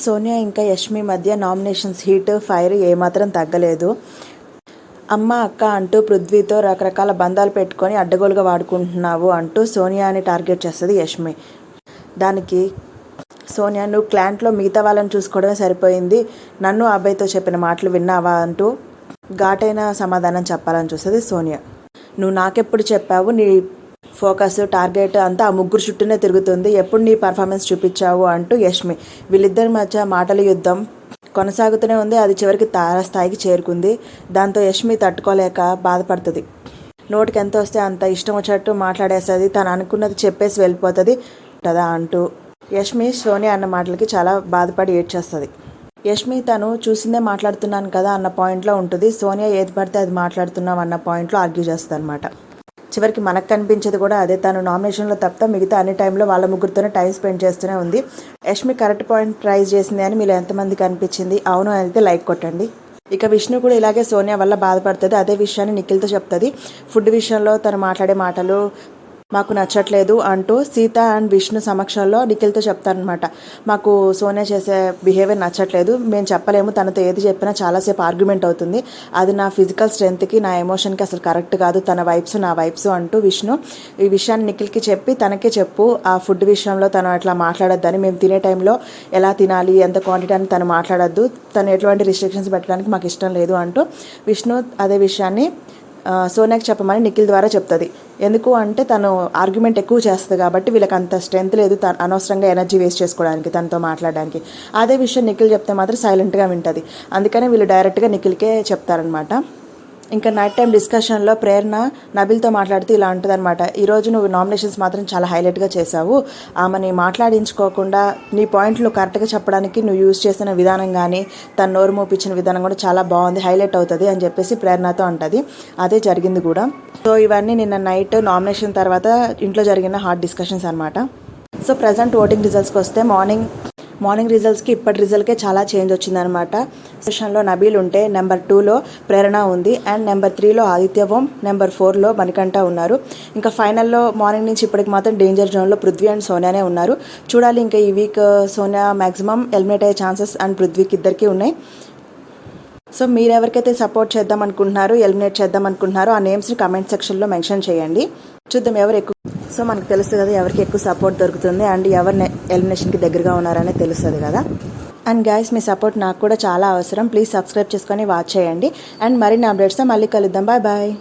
సోనియా ఇంకా యష్మి మధ్య nominations heat fire ఏమాత్రం తగ్గలేదు. అమ్మ అక్క అంటూ పృథ్వీతో రకరకాల బంధాలు పెట్టుకొని అడ్డగోలుగా వాడుకుంటున్నావు అంటూ సోనియాని టార్గెట్ చేస్తుంది యష్మి. దానికి సోనియా నువ్వు క్లాంట్లో మిగతా వాళ్ళని చూసుకోవడమే సరిపోయింది. నన్ను అబ్బాయితో చెప్పిన మాటలు విన్నావా అంటూ ఘాటైన సమాధానం చెప్పాలని చూస్తుంది సోనియా. నువ్వు నాకెప్పుడు చెప్పావు? నీ ఫోకస్ టార్గెట్ అంతా ఆ ముగ్గురు చుట్టూనే తిరుగుతుంది. ఎప్పుడు నీ పర్ఫార్మెన్స్ చూపించావు అంటూ యష్మి. వీళ్ళిద్దరి మధ్య మాటల యుద్ధం కొనసాగుతూనే ఉంది. అది చివరికి తారస్థాయికి చేరుకుంది. దాంతో యష్మి తట్టుకోలేక బాధపడుతుంది. నోటికి ఎంత వస్తే అంత ఇష్టం వచ్చినట్టు మాట్లాడేస్తుంది. తను అనుకున్నది చెప్పేసి వెళ్ళిపోతుంది. కదా అంటూ యష్మి సోనియా అన్న మాటలకి చాలా బాధపడి ఏడ్చేస్తుంది. యష్మి తను చూసిందే మాట్లాడుతున్నాను కదా అన్న పాయింట్లో ఉంటుంది. సోనియా ఏది పడితే అది మాట్లాడుతున్నాం అన్న పాయింట్లో ఆర్గ్యూ చేస్తుంది అనమాట చివరికి మనకు కనిపించేది కూడా అదే. తను నామినేషన్లో తప్ప మిగతా అన్ని టైంలో వాళ్ళ ముగ్గురితోనే టైం స్పెండ్ చేస్తూనే ఉంది. యష్మి కరెక్ట్ పాయింట్ ట్రైజ్ చేసింది అని మీరు ఎంతమందికి అనిపించింది? అవును అయితే లైక్ కొట్టండి. ఇక విష్ణు కూడా ఇలాగే సోనియా వల్ల బాధపడుతుంది. అదే విషయాన్ని నిఖిల్తో చెప్తుంది. ఫుడ్ విషయంలో తను మాట్లాడే మాటలు మాకు నచ్చట్లేదు అంటూ సీత అండ్ విష్ణు సమక్షంలో నిఖిల్తో చెప్తారనమాట మాకు సోనియా చేసే బిహేవియర్ నచ్చట్లేదు. మేము చెప్పలేము. తనతో ఏది చెప్పినా చాలాసేపు ఆర్గ్యుమెంట్ అవుతుంది. అది నా ఫిజికల్ స్ట్రెంత్కి నా ఎమోషన్కి అసలు కరెక్ట్ కాదు. తన వైబ్స్ నా వైబ్స్ అంటూ విష్ణు ఈ విషయాన్ని నిఖిల్కి చెప్పి తనకే చెప్పు. ఆ ఫుడ్ విషయంలో తను అట్లా మాట్లాడొద్దని మేము తినే టైంలో ఎలా తినాలి ఎంత క్వాంటిటీ అని తను మాట్లాడొద్దు. తను ఎటువంటి రిస్ట్రిక్షన్స్ పెట్టడానికి మాకు ఇష్టం లేదు అంటూ విష్ణు అదే విషయాన్ని ఆ, సోనియాకి చెప్పమని నిఖిల్ ద్వారా చెప్తుంది. ఎందుకు అంటే తను ఆర్గ్యుమెంట్ ఎక్కువ చేస్తుంది కాబట్టి వీళ్ళకి అంత స్ట్రెంత్ లేదు తను అనవసరంగా ఎనర్జీ వేస్ట్ చేసుకోవడానికి తనతో మాట్లాడడానికి. అదే విషయం నిఖిల్ చెప్తే మాత్రం సైలెంట్గా వింటుంది. అందుకనే వీళ్ళు డైరెక్ట్గా నిఖిల్కే చెప్తారనమాట ఇంకా నైట్ టైం డిస్కషన్లో ప్రేరణ నబిల్తో మాట్లాడితే ఇలా ఉంటుందన్నమాట. ఈరోజు నువ్వు నామినేషన్స్ మాత్రం చాలా హైలైట్గా చేశావు. ఆమెని మాట్లాడించుకోకుండా నీ పాయింట్లు కరెక్ట్గా చెప్పడానికి నువ్వు యూజ్ చేసిన విధానం కానీ తన నోరు మూపించిన విధానం కూడా చాలా బాగుంది హైలైట్ అవుతుంది అని చెప్పేసి ప్రేరణతో ఉంటుంది అదే జరిగింది కూడా. సో ఇవన్నీ నిన్న నైట్ నామినేషన్ తర్వాత ఇంట్లో జరిగిన హాట్ డిస్కషన్స్ అనమాట సో ప్రజెంట్ ఓటింగ్ రిజల్ట్స్కి వస్తే మార్నింగ్ మార్నింగ్ రిజల్ట్స్కి ఇప్పటి రిజల్ట్కే చాలా చేంజ్ వచ్చిందనమాట సెషన్లో నబీల్ ఉంటే నెంబర్ టూలో ప్రేరణ ఉంది. అండ్ నెంబర్ త్రీలో ఆదిత్యవం నెంబర్ ఫోర్లో మణికంఠ ఉన్నారు. ఇంకా ఫైనల్లో మార్నింగ్ నుంచి ఇప్పటికి మాత్రం డేంజర్ జోన్లో పృథ్వీ అండ్ సోనియానే ఉన్నారు. చూడాలి ఇంకా ఈ వీక్ సోనియా మ్యాక్సిమం ఎలిమినేట్ అయ్యే ఛాన్సెస్ అండ్ పృథ్వీకి ఇద్దరికి ఉన్నాయి. సో మీరు ఎవరికైతే సపోర్ట్ చేద్దాం అనుకుంటున్నారో ఎలిమినేట్ చేద్దాం అనుకుంటున్నారో ఆ నేమ్స్ని కామెంట్ సెక్షన్లో మెన్షన్ చేయండి. చూద్దాం ఎవరు ఎక్కువ సో మనకు తెలుస్తుంది కదా ఎవరికి ఎక్కువ సపోర్ట్ దొరుకుతుంది అండ్ ఎవరు ఎలిమినేషన్కి దగ్గరగా ఉన్నారనే తెలుస్తుంది కదా. అండ్ గైస్ మీ సపోర్ట్ నాకు కూడా చాలా అవసరం. ప్లీజ్ సబ్స్క్రైబ్ చేసుకొని వాచ్ చేయండి. అండ్ మరిన్ని అప్డేట్స్తో మళ్ళీ కలుద్దాం. Bye bye.